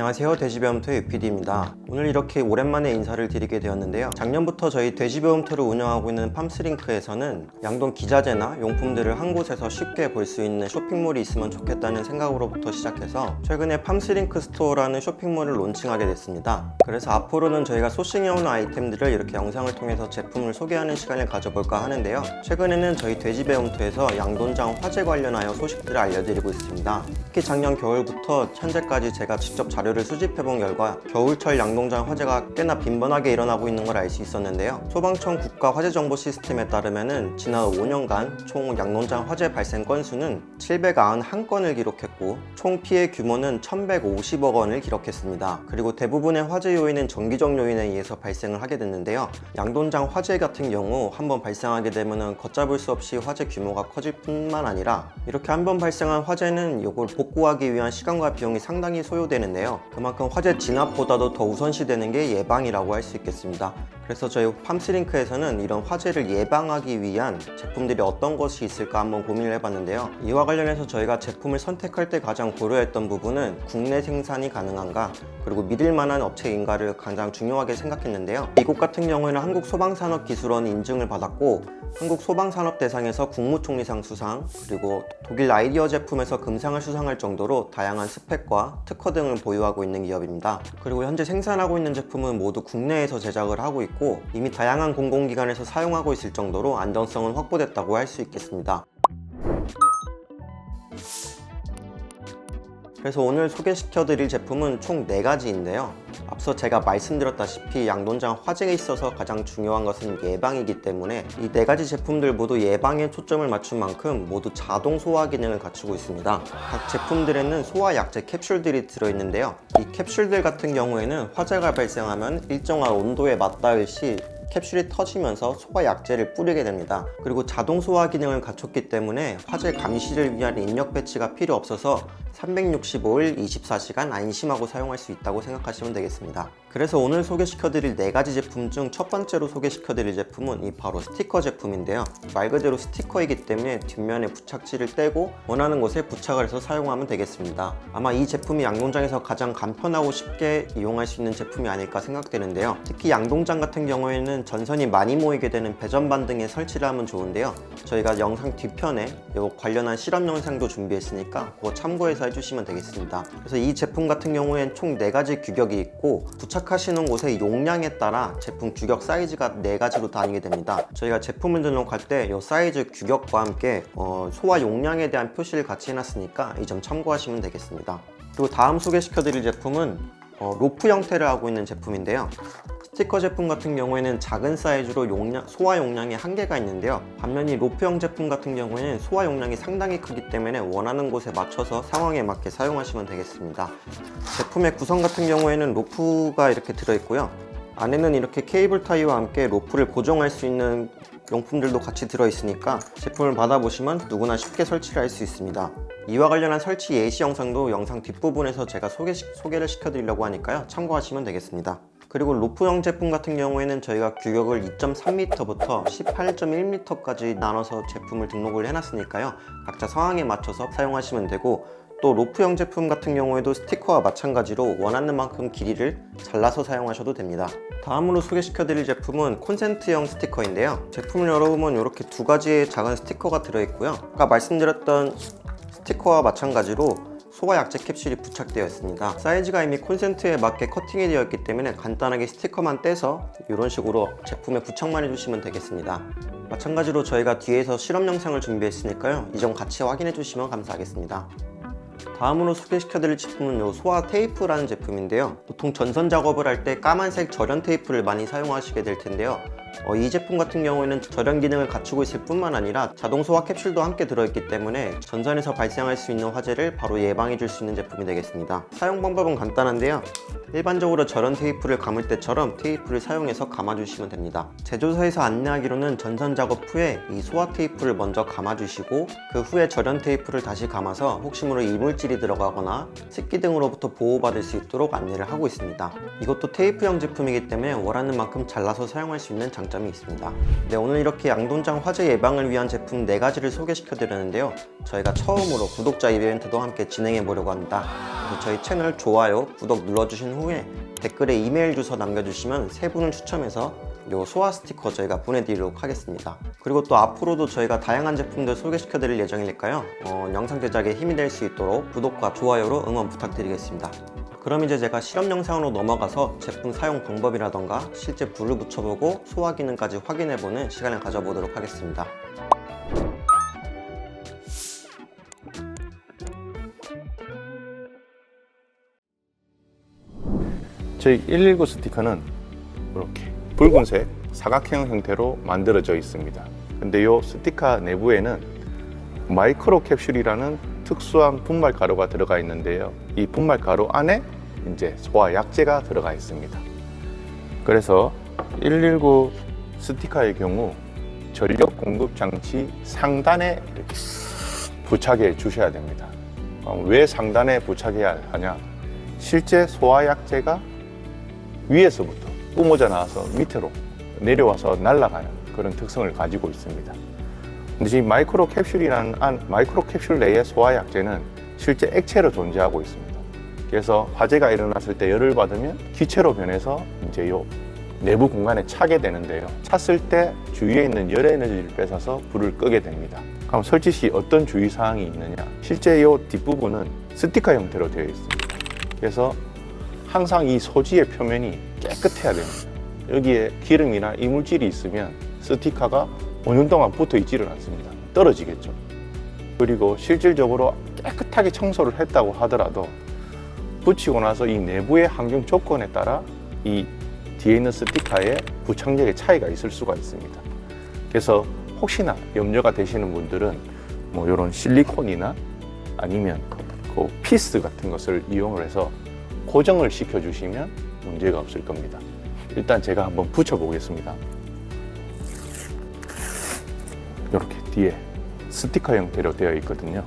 안녕하세요. 돼지배움터 유PD입니다. 오늘 이렇게 오랜만에 인사를 드리게 되었는데요. 작년부터 저희 돼지배움터를 운영하고 있는 팜스링크에서는 양돈 기자재나 용품들을 한 곳에서 쉽게 볼 수 있는 쇼핑몰이 있으면 좋겠다는 생각으로부터 시작해서 최근에 팜스링크 스토어라는 쇼핑몰을 론칭하게 됐습니다. 그래서 앞으로는 저희가 소싱해오는 아이템들을 이렇게 영상을 통해서 제품을 소개하는 시간을 가져볼까 하는데요. 최근에는 저희 돼지배움터에서 양돈장 화재 관련하여 소식들을 알려드리고 있습니다. 특히 작년 겨울부터 현재까지 제가 직접 자료 를 수집해본 결과 겨울철 양동장 화재가 꽤나 빈번하게 일어나고 있는 걸 알 수 있었는데요. 소방청 국가 화재 정보 시스템에 따르면은 지난 5년간 총 양동장 화재 발생 건수는 791건을 기록했고 총 피해 규모는 1,150억 원을 기록했습니다. 그리고 대부분의 화재 요인은 전기적 요인에 의해서 발생을 하게 됐는데요. 양동장 화재 같은 경우 한번 발생하게 되면은 걷잡을 수 없이 화재 규모가 커질 뿐만 아니라 이렇게 한번 발생한 화재는 이걸 복구하기 위한 시간과 비용이 상당히 소요되는데요. 그만큼 화재 진압보다도 더 우선시되는 게 예방이라고 할 수 있겠습니다. 그래서 저희 팜스링크에서는 이런 화재를 예방하기 위한 제품들이 어떤 것이 있을까 한번 고민을 해봤는데요. 이와 관련해서 저희가 제품을 선택할 때 가장 고려했던 부분은 국내 생산이 가능한가 그리고 믿을 만한 업체인가를 가장 중요하게 생각했는데요. 미국 같은 경우에는 한국소방산업기술원 인증을 받았고 한국 소방산업대상에서 국무총리상 수상 그리고 독일 아이디어 제품에서 금상을 수상할 정도로 다양한 스펙과 특허 등을 보유하고 있는 기업입니다. 그리고 현재 생산하고 있는 제품은 모두 국내에서 제작을 하고 있고 이미 다양한 공공기관에서 사용하고 있을 정도로 안정성은 확보됐다고 할 수 있겠습니다. 그래서 오늘 소개시켜 드릴 제품은 총 4가지인데요. 앞서 제가 말씀드렸다시피 양돈장 화재에 있어서 가장 중요한 것은 예방이기 때문에 이 4가지 제품들 모두 예방에 초점을 맞춘 만큼 모두 자동 소화 기능을 갖추고 있습니다. 각 제품들에는 소화 약제 캡슐들이 들어있는데요. 이 캡슐들 같은 경우에는 화재가 발생하면 일정한 온도에 맞닿을 시 캡슐이 터지면서 소화 약제를 뿌리게 됩니다. 그리고 자동 소화 기능을 갖췄기 때문에 화재 감시를 위한 입력 배치가 필요 없어서 365일 24시간 안심하고 사용할 수 있다고 생각하시면 되겠습니다. 그래서 오늘 소개시켜드릴 네 가지 제품 중 첫 번째로 소개시켜드릴 제품은 이 바로 스티커 제품인데요. 말 그대로 스티커이기 때문에 뒷면에 부착지를 떼고 원하는 곳에 부착을 해서 사용하면 되겠습니다. 아마 이 제품이 양동장에서 가장 간편하고 쉽게 이용할 수 있는 제품이 아닐까 생각되는데요. 특히 양동장 같은 경우에는 전선이 많이 모이게 되는 배전반 등에 설치를 하면 좋은데요. 저희가 영상 뒤편에 이 관련한 실험 영상도 준비했으니까 그거 참고해서 해주시면 되겠습니다. 그래서 이 제품 같은 경우에는 총 4가지 규격이 있고 부착하시는 곳의 용량에 따라 제품 규격 사이즈가 4가지로 나뉘게 됩니다. 저희가 제품을 등록할 때 이 사이즈 규격과 함께 어, 소화 용량에 대한 표시를 같이 해놨으니까 이 점 참고하시면 되겠습니다. 그리고 다음 소개시켜드릴 제품은 어, 로프 형태를 하고 있는 제품인데요. 스티커 제품 같은 경우에는 작은 사이즈로 용량, 소화 용량이 한계가 있는데요. 반면에 로프형 제품 같은 경우에는 소화 용량이 상당히 크기 때문에 원하는 곳에 맞춰서 상황에 맞게 사용하시면 되겠습니다. 제품의 구성 같은 경우에는 로프가 이렇게 들어있고요. 안에는 이렇게 케이블 타이와 함께 로프를 고정할 수 있는 용품들도 같이 들어있으니까 제품을 받아보시면 누구나 쉽게 설치를 할 수 있습니다. 이와 관련한 설치 예시 영상도 영상 뒷부분에서 제가 소개, 소개를 시켜드리려고 하니까요. 참고하시면 되겠습니다. 그리고 로프형 제품 같은 경우에는 저희가 규격을 2.3m부터 18.1m까지 나눠서 제품을 등록을 해놨으니까요. 각자 상황에 맞춰서 사용하시면 되고 또 로프형 제품 같은 경우에도 스티커와 마찬가지로 원하는 만큼 길이를 잘라서 사용하셔도 됩니다. 다음으로 소개시켜 드릴 제품은 콘센트형 스티커인데요. 제품을 열어보면 이렇게 두 가지의 작은 스티커가 들어있고요. 아까 말씀드렸던 스티커와 마찬가지로 소화 약제 캡슐이 부착되어 있습니다. 사이즈가 이미 콘센트에 맞게 커팅이 되어 있기 때문에 간단하게 스티커만 떼서 이런 식으로 제품에 부착만 해주시면 되겠습니다. 마찬가지로 저희가 뒤에서 실험 영상을 준비했으니까요. 이 점 같이 확인해 주시면 감사하겠습니다. 다음으로 소개시켜 드릴 제품은 요 소화 테이프라는 제품인데요. 보통 전선 작업을 할 때 까만색 절연 테이프를 많이 사용하시게 될 텐데요. 어, 이 제품 같은 경우에는 절연 기능을 갖추고 있을 뿐만 아니라 자동 소화 캡슐도 함께 들어있기 때문에 전선에서 발생할 수 있는 화재를 바로 예방해 줄 수 있는 제품이 되겠습니다. 사용 방법은 간단한데요. 일반적으로 절연 테이프를 감을 때처럼 테이프를 사용해서 감아주시면 됩니다. 제조사에서 안내하기로는 전선 작업 후에 이 소화 테이프를 먼저 감아주시고 그 후에 절연 테이프를 다시 감아서 혹시 모를 이물질이 들어가거나 습기 등으로부터 보호받을 수 있도록 안내를 하고 있습니다. 이것도 테이프형 제품이기 때문에 원하는 만큼 잘라서 사용할 수 있는 장점이 있습니다. 네, 오늘 이렇게 양돈장 화재 예방을 위한 제품 4가지를 소개시켜 드렸는데요. 저희가 처음으로 구독자 이벤트도 함께 진행해 보려고 합니다. 저희 채널 좋아요, 구독 눌러주신 후에 댓글에 이메일 주소 남겨주시면 세 분을 추첨해서 요 소화 스티커 저희가 보내드리도록 하겠습니다. 그리고 또 앞으로도 저희가 다양한 제품들 소개시켜 드릴 예정이니까요. 어, 영상 제작에 힘이 될 수 있도록 구독과 좋아요로 응원 부탁드리겠습니다. 그럼 이제 제가 실험 영상으로 넘어가서 제품 사용 방법이라던가 실제 불을 붙여보고 소화 기능까지 확인해보는 시간을 가져보도록 하겠습니다. 저희 119 스티커는 이렇게 붉은색 사각형 형태로 만들어져 있습니다. 근데 이 스티커 내부에는 마이크로 캡슐이라는 특수한 분말 가루가 들어가 있는데요. 이 분말 가루 안에 이제 소화 약재가 들어가 있습니다. 그래서 119 스티커의 경우 전력 공급 장치 상단에 이렇게 부착해 주셔야 됩니다. 어, 왜 상단에 부착해야 하냐? 실제 소화 약재가 위에서부터 뿜어져 나와서 밑으로 내려와서 날아가는 그런 특성을 가지고 있습니다. 근데 지금 마이크로 캡슐이라는 안, 마이크로 캡슐 내의 소화 약재는 실제 액체로 존재하고 있습니다. 그래서 화재가 일어났을 때 열을 받으면 기체로 변해서 이제 요 내부 공간에 차게 되는데요. 찼을 때 주위에 있는 열 에너지를 뺏어서 불을 끄게 됩니다. 그럼 설치 시 어떤 주의 사항이 있느냐? 실제 이 뒷부분은 스티커 형태로 되어 있습니다. 그래서 항상 이 소지의 표면이 깨끗해야 됩니다. 여기에 기름이나 이물질이 있으면 스티커가 5년 동안 붙어 있지를 않습니다. 떨어지겠죠. 그리고 실질적으로 깨끗하게 청소를 했다고 하더라도 붙이고 나서 이 내부의 환경 조건에 따라 이 뒤에 있는 스티커의 부착력의 차이가 있을 수가 있습니다. 그래서 혹시나 염려가 되시는 분들은 뭐 이런 실리콘이나 아니면 그 피스 같은 것을 이용을 해서 고정을 시켜주시면 문제가 없을 겁니다. 일단 제가 한번 붙여보겠습니다. 이렇게 뒤에 스티커 형태로 되어 있거든요.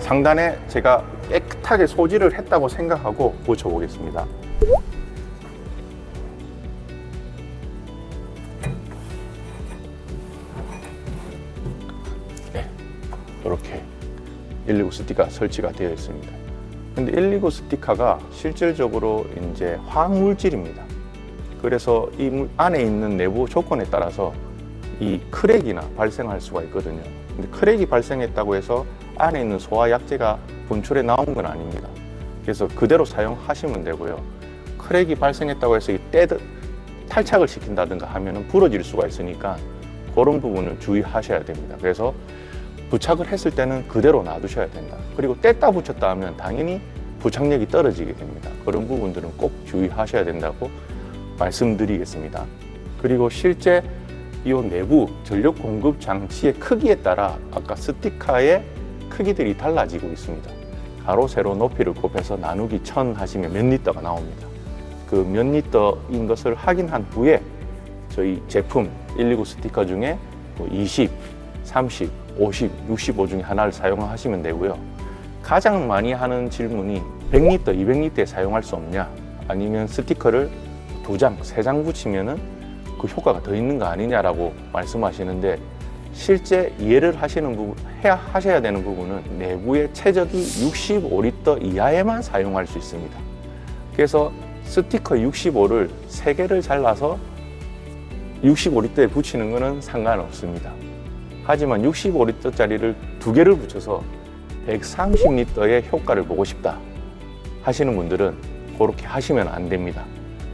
상단에 제가 깨끗하게 소지를 했다고 생각하고 붙여보겠습니다. 네, 이렇게 119 스티커 설치가 되어 있습니다. 근데 119 스티커가 실질적으로 이제 화학물질입니다. 그래서 이 물- 안에 있는 내부 조건에 따라서 이 크랙이나 발생할 수가 있거든요. 근데 크랙이 발생했다고 해서 안에 있는 소화 약재가 분출해 나온 건 아닙니다. 그래서 그대로 사용하시면 되고요. 크랙이 발생했다고 해서 이 떼드 탈착을 시킨다든가 하면은 부러질 수가 있으니까 그런 부분을 주의하셔야 됩니다. 그래서 부착을 했을 때는 그대로 놔두셔야 된다. 그리고 뗐다 붙였다 하면 당연히 부착력이 떨어지게 됩니다. 그런 부분들은 꼭 주의하셔야 된다고 말씀드리겠습니다. 그리고 실제 이 내부 전력 공급 장치의 크기에 따라 아까 스티커의 크기들이 달라지고 있습니다. 가로, 세로 높이를 곱해서 나누기 천 하시면 몇 리터가 나옵니다. 그 몇 리터인 것을 확인한 후에 저희 제품 119 스티커 중에 뭐 20, 30, 50, 65 중에 하나를 사용하시면 되고요. 가장 많이 하는 질문이 100리터, 200리터에 사용할 수 없냐? 아니면 스티커를 두 장, 세 장 붙이면은 그 효과가 더 있는 거 아니냐라고 말씀하시는데 실제 이해를 하시는 부분, 해야 하셔야 되는 부분은 내부의 최적이 65리터 이하에만 사용할 수 있습니다. 그래서 스티커 65를 세개를 잘라서 65리터에 붙이는 것은 상관없습니다. 하지만 65리터짜리를 두 개를 붙여서 130리터의 효과를 보고 싶다 하시는 분들은 그렇게 하시면 안 됩니다.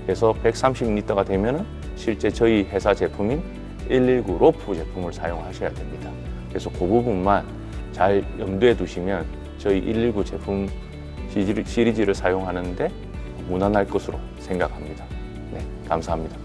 그래서 130리터가 되면 실제 저희 회사 제품인 119 로프 제품을 사용하셔야 됩니다. 그래서 그 부분만 잘 염두에 두시면 저희 119 제품 시리즈- 시리즈를 사용하는데 무난할 것으로 생각합니다. 네, 감사합니다.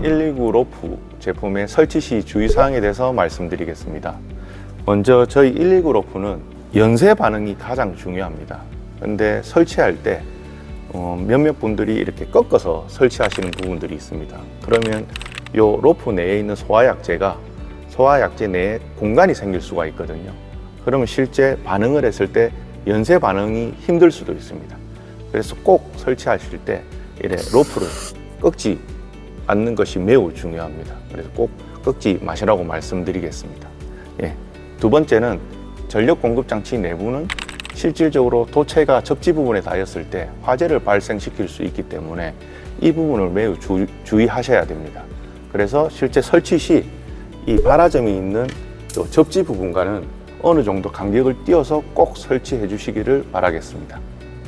119 로프 제품의 설치 시 주의사항에 대해서 말씀드리겠습니다. 먼저 저희 119 로프는 연쇄 반응이 가장 중요합니다. 근데 설치할 때 어, 몇몇 분들이 이렇게 꺾어서 설치하시는 부분들이 있습니다. 그러면 요 로프 내에 있는 소화약제가 소화약제 내에 공간이 생길 수가 있거든요. 그러면 실제 반응을 했을 때 연쇄 반응이 힘들 수도 있습니다. 그래서 꼭 설치하실 때 이래 로프를 꺾지 않는 것이 매우 중요합니다. 그래서 꼭 꺾지 마시라고 말씀드리겠습니다. 예. 두 번째는 전력 공급 장치 내부는 실질적으로 도체가 접지 부분에 닿았을 때 화재를 발생시킬 수 있기 때문에 이 부분을 매우 주, 주의하셔야 됩니다. 그래서 실제 설치 시 이 발화점이 있는 요 접지 부분과는 어느 정도 간격을 띄어서 꼭 설치해 주시기를 바라겠습니다.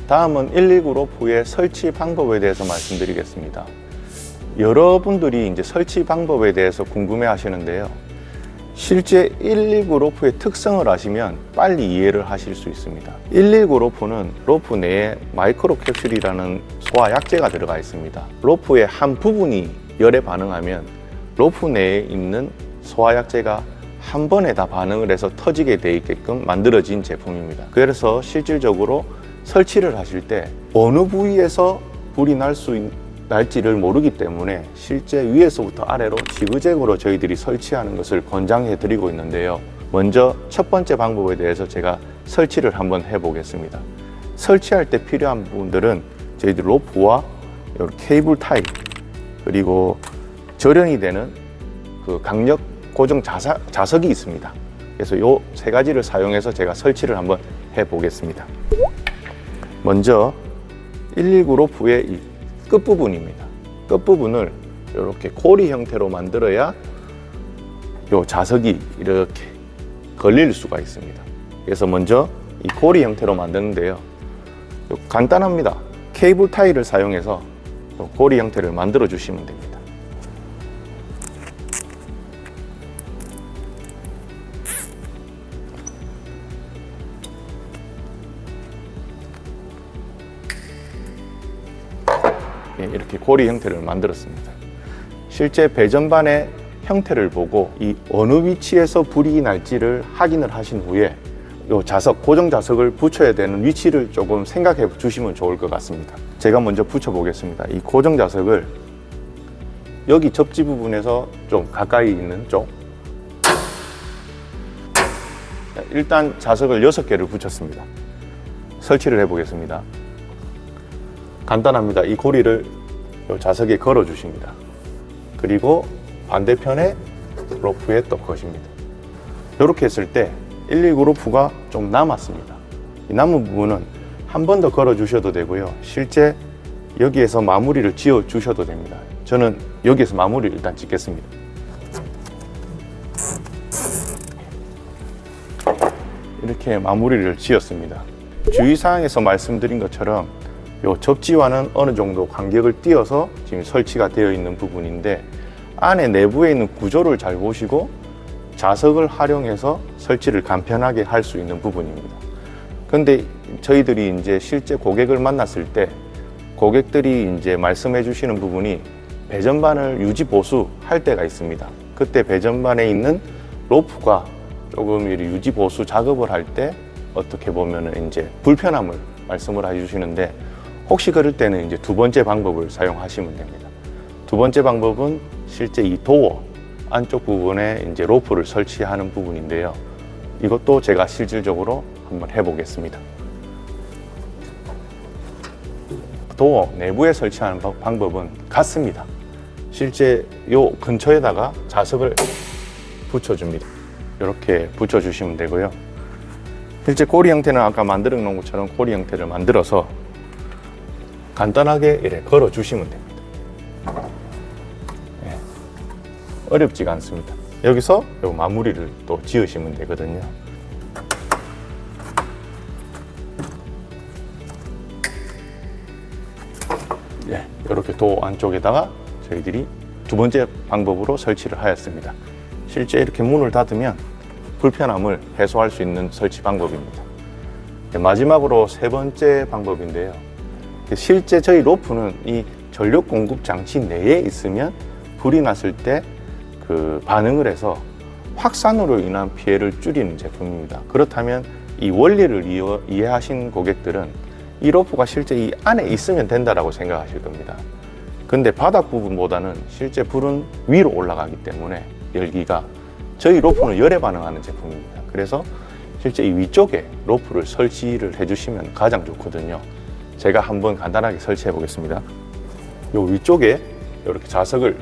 다음은 119 로프의 설치 방법에 대해서 말씀드리겠습니다. 여러분들이 이제 설치 방법에 대해서 궁금해 하시는데요. 실제 119 로프의 특성을 아시면 빨리 이해를 하실 수 있습니다. 119 로프는 로프 내에 마이크로 캡슐이라는 소화 약제가 들어가 있습니다. 로프의 한 부분이 열에 반응하면 로프 내에 있는 소화 약제가 한 번에 다 반응을 해서 터지게 돼 있게끔 만들어진 제품입니다. 그래서 실질적으로 설치를 하실 때 어느 부위에서 불이 날 수 날지를 모르기 때문에 실제 위에서부터 아래로 지그재그로 저희들이 설치하는 것을 권장해 드리고 있는데요. 먼저 첫 번째 방법에 대해서 제가 설치를 한번 해 보겠습니다. 설치할 때 필요한 부분들은 저희들 로프와 요 케이블 타입 그리고 절연이 되는 그 강력 고정 자사, 자석이 있습니다. 그래서 요세 가지를 사용해서 제가 설치를 한번 해 보겠습니다. 먼저 119 로프의 이 끝부분입니다. 끝부분을 이렇게 고리 형태로 만들어야 요 자석이 이렇게 걸릴 수가 있습니다. 그래서 먼저 이 고리 형태로 만드는데요. 요 간단합니다. 케이블 타일을 사용해서 요 고리 형태를 만들어 주시면 됩니다. 이렇게 고리 형태를 만들었습니다. 실제 배전반의 형태를 보고 이 어느 위치에서 불이 날지를 확인을 하신 후에 이 자석, 고정 자석을 붙여야 되는 위치를 조금 생각해 주시면 좋을 것 같습니다. 제가 먼저 붙여 보겠습니다. 이 고정 자석을 여기 접지 부분에서 좀 가까이 있는 쪽 일단 자석을 6개를 붙였습니다. 설치를 해 보겠습니다. 간단합니다. 이 고리를 요 자석에 걸어 주십니다. 그리고 반대편에 로프에 또 거십니다. 이렇게 했을 때 119 로프가 좀 남았습니다. 이 남은 부분은 한 번 더 걸어 주셔도 되고요. 실제 여기에서 마무리를 지어 주셔도 됩니다. 저는 여기에서 마무리를 일단 짓겠습니다. 이렇게 마무리를 지었습니다. 주의사항에서 말씀드린 것처럼 요 접지와는 어느 정도 간격을 띄어서 지금 설치가 되어 있는 부분인데 안에 내부에 있는 구조를 잘 보시고 자석을 활용해서 설치를 간편하게 할 수 있는 부분입니다. 근데 저희들이 이제 실제 고객을 만났을 때 고객들이 이제 말씀해 주시는 부분이 배전반을 유지 보수할 때가 있습니다. 그때 배전반에 있는 로프가 조금 이 유지 보수 작업을 할 때 어떻게 보면은 이제 불편함을 말씀을 해주시는데 혹시 그럴 때는 이제 두 번째 방법을 사용하시면 됩니다. 두 번째 방법은 실제 이 도어 안쪽 부분에 이제 로프를 설치하는 부분인데요. 이것도 제가 실질적으로 한번 해보겠습니다. 도어 내부에 설치하는 방- 방법은 같습니다. 실제 요 근처에다가 자석을 붙여줍니다. 이렇게 붙여주시면 되고요. 실제 고리 형태는 아까 만들어 놓은 것처럼 고리 형태를 만들어서 간단하게 이래 걸어 주시면 됩니다. 예, 어렵지가 않습니다. 여기서 요 마무리를 또 지으시면 되거든요. 예, 이렇게 도 안쪽에다가 저희들이 두 번째 방법으로 설치를 하였습니다. 실제 이렇게 문을 닫으면 불편함을 해소할 수 있는 설치 방법입니다. 예, 마지막으로 세 번째 방법인데요. 실제 저희 로프는 이 전력 공급 장치 내에 있으면 불이 났을 때 그 반응을 해서 확산으로 인한 피해를 줄이는 제품입니다. 그렇다면 이 원리를 이해- 이해하신 고객들은 이 로프가 실제 이 안에 있으면 된다라고 생각하실 겁니다. 근데 바닥 부분보다는 실제 불은 위로 올라가기 때문에 열기가 저희 로프는 열에 반응하는 제품입니다. 그래서 실제 이 위쪽에 로프를 설치를 해주시면 가장 좋거든요. 제가 한번 간단하게 설치해 보겠습니다. 요 위쪽에 이렇게 자석을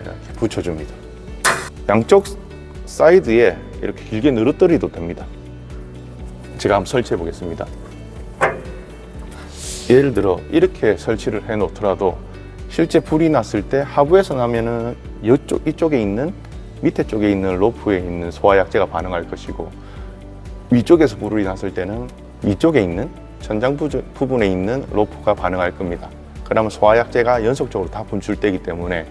이렇게 붙여줍니다. 양쪽 사이드에 이렇게 길게 늘어뜨려도 됩니다. 제가 한번 설치해 보겠습니다. 예를 들어 이렇게 설치를 해 놓더라도 실제 불이 났을 때 하부에서 나면은 이쪽 이쪽에 있는 밑에 쪽에 있는 로프에 있는 소화약제가 반응할 것이고 위쪽에서 불이 났을 때는 위쪽에 있는 천장 부- 부분에 있는 로프가 반응할 겁니다. 그러면 소화약제가 연속적으로 다 분출되기 때문에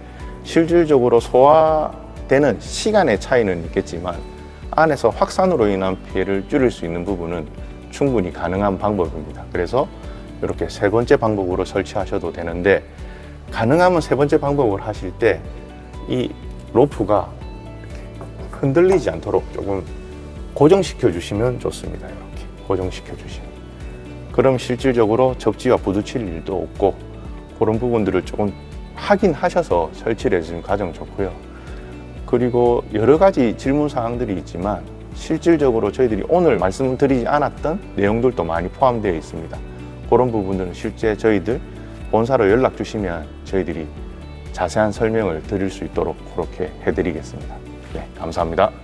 실질적으로 소화되는 시간의 차이는 있겠지만 안에서 확산으로 인한 피해를 줄일 수 있는 부분은 충분히 가능한 방법입니다. 그래서 이렇게 세 번째 방법으로 설치하셔도 되는데 가능하면 세 번째 방법을 하실 때 이 로프가 흔들리지 않도록 조금 고정시켜 주시면 좋습니다. 이렇게 고정시켜 주시면. 그럼 실질적으로 접지와 부딪힐 일도 없고 그런 부분들을 조금 하긴 하셔서 설치를 해주시면 가장 좋고요. 그리고 여러 가지 질문 사항들이 있지만 실질적으로 저희들이 오늘 말씀드리지 않았던 내용들도 많이 포함되어 있습니다. 그런 부분들은 실제 저희들 본사로 연락 주시면 저희들이 자세한 설명을 드릴 수 있도록 그렇게 해드리겠습니다. 네, 감사합니다.